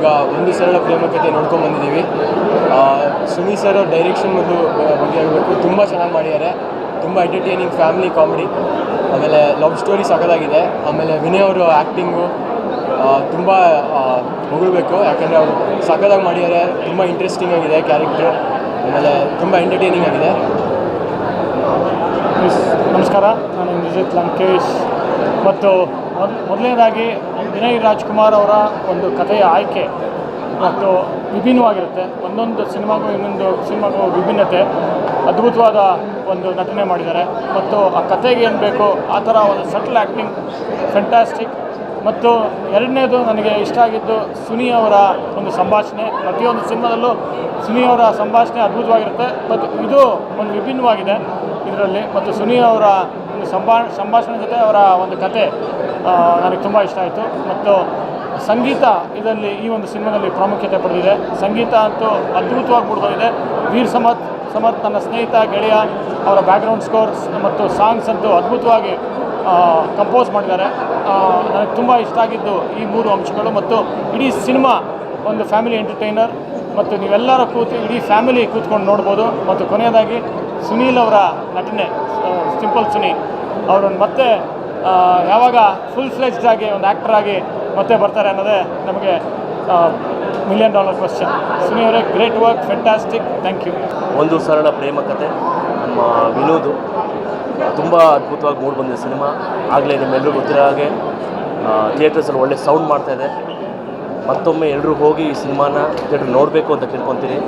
ಈಗ ಒಂದು ಸರಳ ಪ್ರೇಮ ಕಥೆ ನೋಡ್ಕೊಂಡು ಬಂದಿದ್ದೀವಿ. ಸುನಿ ಸರ್ ಅವ್ರ ಡೈರೆಕ್ಷನ್ ಮತ್ತು ಬಗ್ಗೆ ಹೇಳಬೇಕು. ತುಂಬ ಚೆನ್ನಾಗಿ ಮಾಡಿದ್ದಾರೆ. ತುಂಬ ಎಂಟರ್ಟೈನಿಂಗ್ ಫ್ಯಾಮಿಲಿ ಕಾಮಿಡಿ ಆಮೇಲೆ ಲವ್ ಸ್ಟೋರಿ ಸಖತ್ತಾಗಿದೆ. ಆಮೇಲೆ ವಿನಯ್ ಅವರು ಆ್ಯಕ್ಟಿಂಗು ತುಂಬ ಹೊಗಳ್ಬೇಕು. ಯಾಕಂದರೆ ಅವರು ಸಖತ್ತಾಗಿ ಮಾಡಿದ್ದಾರೆ. ತುಂಬ ಇಂಟ್ರೆಸ್ಟಿಂಗ್ ಆಗಿದೆ ಕ್ಯಾರೆಕ್ಟ್ರು ಆಮೇಲೆ ತುಂಬ ಎಂಟರ್ಟೈನಿಂಗ್ ಆಗಿದೆ. ನಮಸ್ಕಾರ. ನಾನು ನಿಜಿತ್ ಲಂಕೇಶ್. ಮತ್ತು ಮೊದ್- ಮೊದಲನೇದಾಗಿ ವಿನಯ್ ರಾಜ್ಕುಮಾರ್ ಅವರ ಒಂದು ಕಥೆಯ ಆಯ್ಕೆ ಮತ್ತು ವಿಭಿನ್ನವಾಗಿರುತ್ತೆ. ಒಂದೊಂದು ಸಿನಿಮಾಗೂ ಇನ್ನೊಂದು ಸಿನಿಮಾಗೂ ವಿಭಿನ್ನತೆ, ಅದ್ಭುತವಾದ ಒಂದು ನಟನೆ ಮಾಡಿದ್ದಾರೆ. ಮತ್ತು ಆ ಕಥೆಗೆ ಏನು ಬೇಕೋ, ಆ ಥರ ಒಂದು ಸಟಲ್ ಆ್ಯಕ್ಟಿಂಗ್ ಫ್ಯಾಂಟಾಸ್ಟಿಕ್ ಮತ್ತು ಎರಡನೇದು ನನಗೆ ಇಷ್ಟ ಆಗಿದ್ದು ಸುನಿ ಅವರ ಒಂದು ಸಂಭಾಷಣೆ. ಪ್ರತಿಯೊಂದು ಸಿನಿಮಾದಲ್ಲೂ ಸುನಿ ಅವರ ಸಂಭಾಷಣೆ ಅದ್ಭುತವಾಗಿರುತ್ತೆ. ಮತ್ತು ಇದು ಒಂದು ವಿಭಿನ್ನವಾಗಿದೆ ಇದರಲ್ಲಿ. ಮತ್ತು ಸುನಿ ಅವರ ಒಂದು ಸಂಭಾ, ಸಂಭಾಷಣೆ ಜೊತೆ ಅವರ ಒಂದು ಕತೆ ನನಗೆ ತುಂಬ ಇಷ್ಟ ಆಯಿತು. ಮತ್ತು ಸಂಗೀತ ಇದರಲ್ಲಿ ಈ ಒಂದು ಸಿನಿಮಾದಲ್ಲಿ ಪ್ರಾಮುಖ್ಯತೆ ಪಡೆದಿದೆ. ಸಂಗೀತ ಅಂತೂ ಅದ್ಭುತವಾಗಿ ಬಿಡ್ತಾಯಿದೆ ವೀರ್ ಸಮರ್ಥ್ ಸಮರ್ಥ್ ನನ್ನ ಸ್ನೇಹಿತ, ಗೆಳೆಯ, ಅವರ ಬ್ಯಾಕ್ಗ್ರೌಂಡ್ ಸ್ಕೋರ್ಸ್ ಮತ್ತು ಸಾಂಗ್ಸ್ ಅಂತೂ ಅದ್ಭುತವಾಗಿ ಕಂಪೋಸ್ ಮಾಡಿದ್ದಾರೆ. ನನಗೆ ತುಂಬ ಇಷ್ಟ ಆಗಿದ್ದು ಈ ಮೂರು ಅಂಶಗಳು. ಮತ್ತು ಇಡೀ ಸಿನಿಮಾ ಒಂದು ಫ್ಯಾಮಿಲಿ ಎಂಟರ್ಟೈನರ್ ಮತ್ತು ನೀವೆಲ್ಲರೂ ಕೂತು ಇಡೀ ಫ್ಯಾಮಿಲಿ ಕೂತ್ಕೊಂಡು ನೋಡ್ಬೋದು. ಮತ್ತು ಕೊನೆಯದಾಗಿ ಸುನೀಲ್ ಅವರ ನಟನೆ ಸಿಂಪಲ್ ಸುನಿ ಅವರನ್ನು ಮತ್ತೆ ಯಾವಾಗ ಫುಲ್ ಫ್ಲೆಜ್ಡ್ ಆಗಿ ಒಂದು ಆ್ಯಕ್ಟರ್ ಆಗಿ ಮತ್ತೆ ಬರ್ತಾರೆ ಅನ್ನೋದೇ ನಮಗೆ ಮಿಲಿಯನ್ ಡಾಲರ್ ಕ್ವಶನ್ ಸುನಿ ಅವರೇ great work fantastic thank you ಒಂದು ಸರಳ ಪ್ರೇಮ ಕತೆ, ನಮ್ಮ ವಿನೋದು. ತುಂಬ ಅದ್ಭುತವಾಗಿ ಮೂಡಿ ಬಂದಿದೆ ಸಿನಿಮಾ. ಆಗಲೇ ನಿಮ್ಮೆಲ್ಲರೂ ಗೊತ್ತಿರೋ ಹಾಗೆ ಥಿಯೇಟರ್ಸಲ್ಲಿ ಒಳ್ಳೆ ಸೌಂಡ್ ಮಾಡ್ತಾಯಿದೆ ಮತ್ತೊಮ್ಮೆ ಎಲ್ಲರೂ ಹೋಗಿ ಈ ಸಿನಿಮಾನ ಥಿಯೇಟ್ರ್ ನೋಡಬೇಕು ಅಂತ ಕೇಳ್ಕೊತೀನಿ.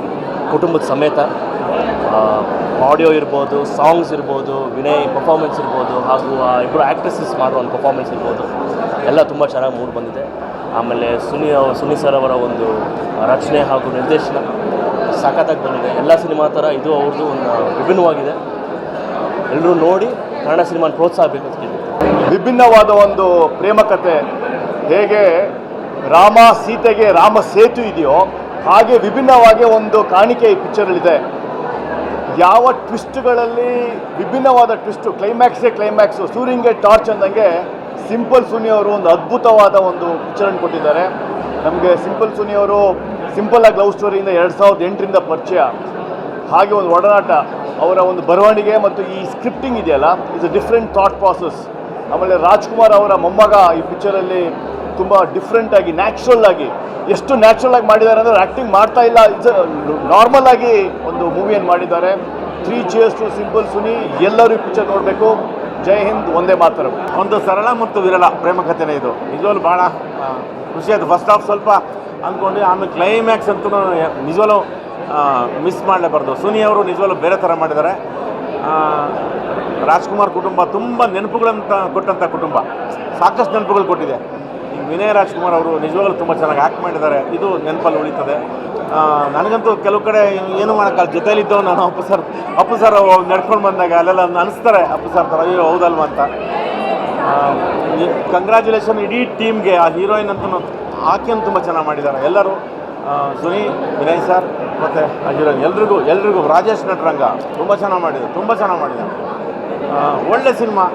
ಕುಟುಂಬದ ಸಮೇತ ಆಡಿಯೋ ಇರ್ಬೋದು ಸಾಂಗ್ಸ್ ಇರ್ಬೋದು, ವಿನಯ್ ಪರ್ಫಾರ್ಮೆನ್ಸ್ ಇರ್ಬೋದು, ಹಾಗೂ, ಆ ಇಬ್ಬರು ಆ್ಯಕ್ಟ್ರೆಸಸ್ ಮಾಡುವ ಒಂದು ಪರ್ಫಾರ್ಮೆನ್ಸ್ ಇರ್ಬೋದು. ಎಲ್ಲ ತುಂಬ ಚೆನ್ನಾಗಿ ಮೂಡಿ ಬಂದಿದೆ. ಆಮೇಲೆ ಸುನಿ ಸುನಿ ಸರ್ ಅವರ ಒಂದು ರಚನೆ ಹಾಗೂ ನಿರ್ದೇಶನ ಸಖತ್ತಾಗಿ ಬಂದಿದೆ. ಎಲ್ಲ ಸಿನಿಮಾ ಥರ ಇದು ಅವ್ರದ್ದು ಒಂದು ವಿಭಿನ್ನವಾಗಿದೆ. ಎಲ್ಲರೂ ನೋಡಿ ಕನ್ನಡ ಸಿನಿಮಾನ ಪ್ರೋತ್ಸಾಹ ಬೇಕು ಅಂತ ವಿಭಿನ್ನವಾದ ಒಂದು ಪ್ರೇಮ ಕಥೆ ಹೇಗೆ ರಾಮ ಸೀತೆಗೆ ರಾಮ ಸೇತು ಇದೆಯೋ ಹಾಗೆ ವಿಭಿನ್ನವಾಗಿ ಒಂದು ಕಾಣಿಕೆ ಈ ಪಿಕ್ಚರಲ್ಲಿದೆ ಯಾವ ಟ್ವಿಸ್ಟ್ಗಳಲ್ಲಿ ವಿಭಿನ್ನವಾದ ಟ್ವಿಸ್ಟು ಕ್ಲೈಮ್ಯಾಕ್ಸೇ ಕ್ಲೈಮ್ಯಾಕ್ಸು ಸೂರಿಂಗೆ ಟಾರ್ಚ್ ಅಂದಂಗೆ ಸಿಂಪಲ್ ಸುನಿ ಅವರು ಒಂದು ಅದ್ಭುತವಾದ ಒಂದು ಪಿಕ್ಚರನ್ನು ಕೊಟ್ಟಿದ್ದಾರೆ. ನಮಗೆ ಸಿಂಪಲ್ ಸುನಿ ಅವರು ಸಿಂಪಲ್ ಆಗಿ ಲವ್ ಸ್ಟೋರಿಯಿಂದ ಎರಡು ಸಾವಿರದ ಎಂಟರಿಂದ ಪರಿಚಯ. ಹಾಗೆ ಒಂದು ಒಡನಾಟ, ಅವರ ಒಂದು ಬರವಣಿಗೆ ಮತ್ತು ಈ ಸ್ಕ್ರಿಪ್ಟಿಂಗ್ ಇದೆಯಲ್ಲ is a different thought process ಆಮೇಲೆ ರಾಜ್ಕುಮಾರ್ ಅವರ ಮೊಮ್ಮಗ ಈ ಪಿಕ್ಚರಲ್ಲಿ ತುಂಬ ಡಿಫ್ರೆಂಟ್ ಆಗಿ ನ್ಯಾಚುರಲ್ ಆಗಿ, ಎಷ್ಟು ನ್ಯಾಚುರಲ್ ಆಗಿ ಮಾಡಿದ್ದಾರೆ ಅಂದರೆ ಆ್ಯಕ್ಟಿಂಗ್ ಮಾಡ್ತಾ ಇಲ್ಲ. ಇಟ್ಸ್ ನಾರ್ಮಲ್ ಆಗಿ ಒಂದು ಮೂವಿಯನ್ನು ಮಾಡಿದ್ದಾರೆ. Three cheers to simple Suni ಎಲ್ಲರೂ ಈ ಪಿಕ್ಚರ್ ನೋಡಬೇಕು. ಜೈ ಹಿಂದ್, ಒಂದೇ ಮಾತ್ರ. ಒಂದು ಸರಳ ಮತ್ತು ವಿರಳ ಪ್ರೇಮ ಕಥೆನೇ ಇದು. ನಿಜವಲ್ಲೂ ಭಾಳ ಖುಷಿ ಆಯಿತು. ಫಸ್ಟ್ ಹಾಫ್ ಸ್ವಲ್ಪ ಅಂದ್ಕೊಂಡು, ಆಮೇಲೆ ಕ್ಲೈಮ್ಯಾಕ್ಸ್ ಅಂತೂ ನಿಜವಲ್ಲೂ ಮಿಸ್ ಮಾಡಲೇಬಾರ್ದು. ಸುನಿ ಅವರು ನಿಜವಲ್ಲೂ ಬೇರೆ ಥರ ಮಾಡಿದ್ದಾರೆ. ರಾಜ್ಕುಮಾರ್ ಕುಟುಂಬ ತುಂಬ ನೆನಪುಗಳಂತ ಕೊಟ್ಟಂಥ ಕುಟುಂಬ. ಸಾಕಷ್ಟು ನೆನಪುಗಳು ಕೊಟ್ಟಿದೆ. ವಿನಯ್ ರಾಜ್ಕುಮಾರ್ ಅವರು ನಿಜವಾಗ್ಲೂ ತುಂಬ ಚೆನ್ನಾಗಿ ಆ್ಯಕ್ಟ್ ಮಾಡಿದ್ದಾರೆ. ಇದು ನೆನಪಲ್ಲಿ ಉಳಿತದೆ. ನನಗಂತೂ ಕೆಲವು ಕಡೆ ಏನು ಮಾಡೋಕ್ಕಲ್ಲ ಜೊತೆಯಲ್ಲಿದ್ದವು ನಾನು ಅಪ್ಪು ಸರ್ ಅಪ್ಪು ಸರ್ ನಡ್ಕೊಂಡು ಬಂದಾಗ ಅಲ್ಲೆಲ್ಲ ಅನಿಸ್ತಾರೆ ಅಪ್ಪು ಸರ್ ಥರ ಅಯ್ಯೋ, ಹೌದಲ್ವ ಅಂತ. ಕಂಗ್ರ್ಯಾಚುಲೇಷನ್ ಇಡೀ ಟೀಮ್ಗೆ ಆ ಹೀರೋಯಿನ್ ಅಂತೂ ಆಕೆಯನ್ನು ತುಂಬ ಚೆನ್ನಾಗಿ ಮಾಡಿದ್ದಾರೆ. ಎಲ್ಲರೂ ಸುನಿ, ವಿನಯ್ ಸರ್ ಮತ್ತು ಆ ಹೀರೋಯಿನ್ ಎಲ್ರಿಗೂ ಎಲ್ರಿಗೂ ರಾಜೇಶ್ ನಟರಂಗ ತುಂಬ ಚೆನ್ನಾಗಿ ಮಾಡಿದ್ದಾರೆ ತುಂಬ ಚೆನ್ನಾಗಿ ಮಾಡಿದ್ದಾರೆ. ಒಳ್ಳೆ ಸಿನಿಮಾ.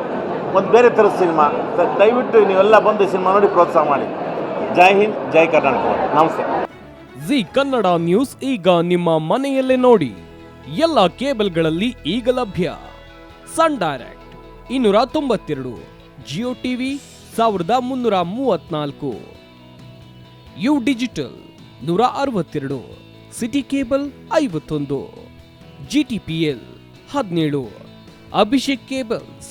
ಒಂದು ಬೇರೆ ಥರದ ಸಿನಿಮಾ. ದಯವಿಟ್ಟು ನೀವೆಲ್ಲ ಬಂದು ಸಿನಿಮಾ ನೋಡಿ ಪ್ರೋತ್ಸಾಹ ಮಾಡಿ. ಜೈ ಹಿಂದ್, ಜೈ ಕರ್ನಾಟಕ. ನಮಸ್ತೆ. ಜಿ ಕನ್ನಡ ನ್ಯೂಸ್ ಈಗ ನಿಮ್ಮ ಮನೆಯಲ್ಲೇ ನೋಡಿ. ಎಲ್ಲ ಕೇಬಲ್ಗಳಲ್ಲಿ ಈಗ ಲಭ್ಯ. ಸನ್ ಡೈರೆಕ್ಟ್, ಇನ್ನೂರ ತೊಂಬತ್ತೆರಡು. ಜಿಯೋ ಟಿವಿ, ಸಾವಿರದ ಮುನ್ನೂರ ಮೂವತ್ನಾಲ್ಕು ಯು ಡಿಜಿಟಲ್, ನೂರ ಅರವತ್ತೆರಡು. ಸಿಟಿ ಕೇಬಲ್, ಐವತ್ತೊಂದು. ಜಿ ಟಿ ಪಿ ಎಲ್, ಹದಿನೇಳು. ಅಭಿಷೇಕ್ ಕೇಬಲ್ಸ್